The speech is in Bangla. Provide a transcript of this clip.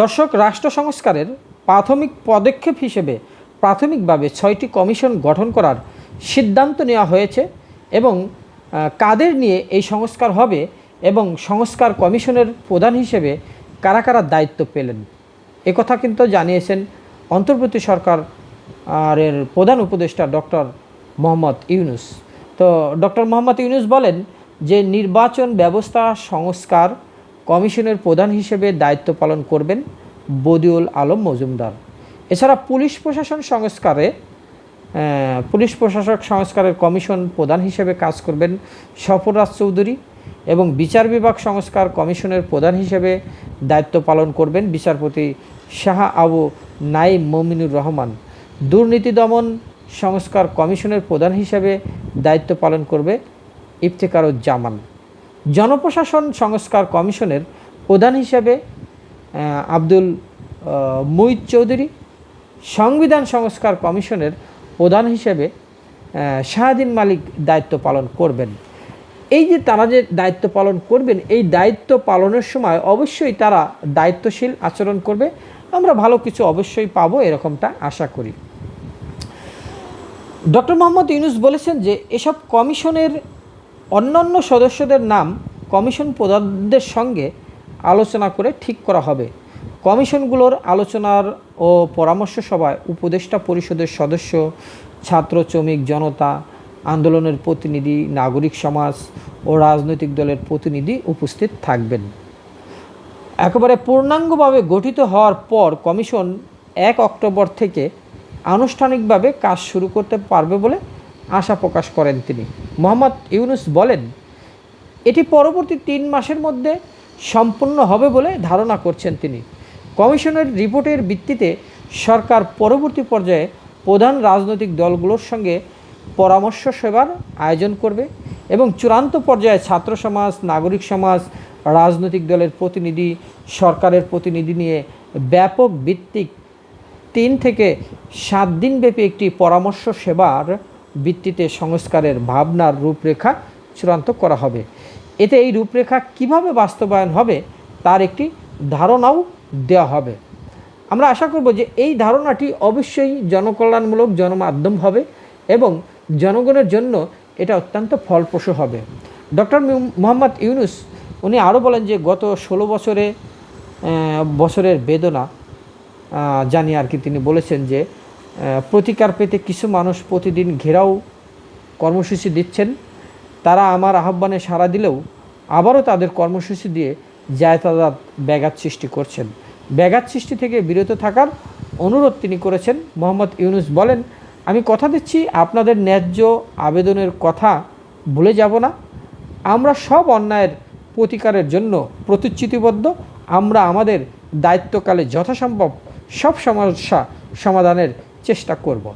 দর্শক, রাষ্ট্র সংস্কারের প্রাথমিক পদক্ষেপ হিসেবে প্রাথমিকভাবে ছয়টি কমিশন গঠন করার সিদ্ধান্ত নেওয়া হয়েছে এবং কাদের নিয়ে এই সংস্কার হবে এবং সংস্কার কমিশনের প্রধান হিসেবে কারা কারা দায়িত্ব পেলেন? একথা কিন্তু জানিয়েছেন অন্তর্বর্তী সরকার এর প্রধান উপদেষ্টা ডক্টর মোহাম্মদ ইউনুস। তো ডক্টর মোহাম্মদ ইউনুস বলেন যে নির্বাচন ব্যবস্থা, সংস্কার কমিশনের প্রধান হিসেবে দায়িত্ব পালন করবেন বদিউল আলম মজুমদার। এছাড়া পুলিশ প্রশাসন সংস্কারে পুলিশ প্রশাসক সংস্কারের কমিশন প্রধান হিসেবে কাজ করবেন সফররাজ চৌধুরী এবং বিচার বিভাগ সংস্কার কমিশনের প্রধান হিসেবে দায়িত্ব পালন করবেন বিচারপতি শাহ আবু নাইম মমিনুর রহমান। দুর্নীতি দমন সংস্কার কমিশনের প্রধান হিসেবে দায়িত্ব পালন করবে ইফতেকারুজ্জামান। জনপ্রশাসন সংস্কার কমিশনের প্রধান হিসেবে আব্দুল মুইদ চৌধুরী, সংবিধান সংস্কার কমিশনের প্রধান হিসেবে শাহাদিন মালিক দায়িত্ব পালন করবেন। এই যে তারা যে দায়িত্ব পালন করবেন, এই দায়িত্ব পালনের সময় অবশ্যই তারা দায়িত্বশীল আচরণ করবে। আমরা ভালো কিছু অবশ্যই পাবো এরকমটা আশা করি। ডক্টর মোহাম্মদ ইউনুস বলেছেন যে, এসব কমিশনের অন্যান্য সদস্যদের নাম কমিশন প্রধানদের সঙ্গে আলোচনা করে ঠিক করা হবে। কমিশনগুলোর আলোচনার ও পরামর্শ সভায় উপদেষ্টা পরিষদের সদস্য, ছাত্র, শ্রমিক, জনতা, আন্দোলনের প্রতিনিধি, নাগরিক সমাজ ও রাজনৈতিক দলের প্রতিনিধি উপস্থিত থাকবেন। একেবারে পূর্ণাঙ্গভাবে গঠিত হওয়ার পর কমিশন এক অক্টোবর থেকে আনুষ্ঠানিকভাবে কাজ শুরু করতে পারবে বলে আশা প্রকাশ করেন তিনি। মোহাম্মদ ইউনুস বলেন, এটি পরবর্তী তিন মাসের মধ্যে সম্পূর্ণ হবে বলে ধারণা করছেন তিনি। কমিশনের রিপোর্টের ভিত্তিতে সরকার পরবর্তী পর্যায়ে প্রধান রাজনৈতিক দলগুলোর সঙ্গে পরামর্শ সেবার আয়োজন করবে এবং চূড়ান্ত পর্যায়ে ছাত্র সমাজ, নাগরিক সমাজ, রাজনৈতিক দলের প্রতিনিধি, সরকারের প্রতিনিধি নিয়ে ব্যাপক ভিত্তিক তিন থেকে সাত দিনব্যাপী একটি পরামর্শ সেবার ভিত্তিতে সংস্কারের ভাবনার রূপরেখা চূড়ান্ত করা হবে। এতে এই রূপরেখা কীভাবে বাস্তবায়ন হবে তার একটি ধারণাও দেওয়া হবে। আমরা আশা করব যে এই ধারণাটি অবশ্যই জনকল্যাণমূলক জনমাধ্যম হবে এবং জনগণের জন্য এটা অত্যন্ত ফলপ্রসূ হবে। ডক্টর মোহাম্মদ ইউনুস উনি আরও বলেন যে গত ষোলো বছরে বছরের বেদনা আহ, জানি আর কি তিনি বলেছেন যে প্রতিকার পেতে কিছু মানুষ প্রতিদিন ঘেরাও কর্মসূচি দিচ্ছেন। তারা আমার আহ্বানে সাড়া দিলেও আবারও তাদের কর্মসূচি দিয়ে জায়তাদাত ব্যাঘাত সৃষ্টি করছেন। ব্যাঘাত সৃষ্টি থেকে বিরত থাকার অনুরোধ তিনি করেছেন। মোহাম্মদ ইউনুস বলেন, আমি কথা দিচ্ছি, আপনাদের ন্যায্য আবেদনের কথা ভুলে যাব না। আমরা সব অন্যায়ের প্রতিকারের জন্য প্রতিশ্রুতিবদ্ধ। আমরা আমাদের দায়িত্বকালে যথাসম্ভব সব সমস্যা সমাধানের চেষ্টা করব।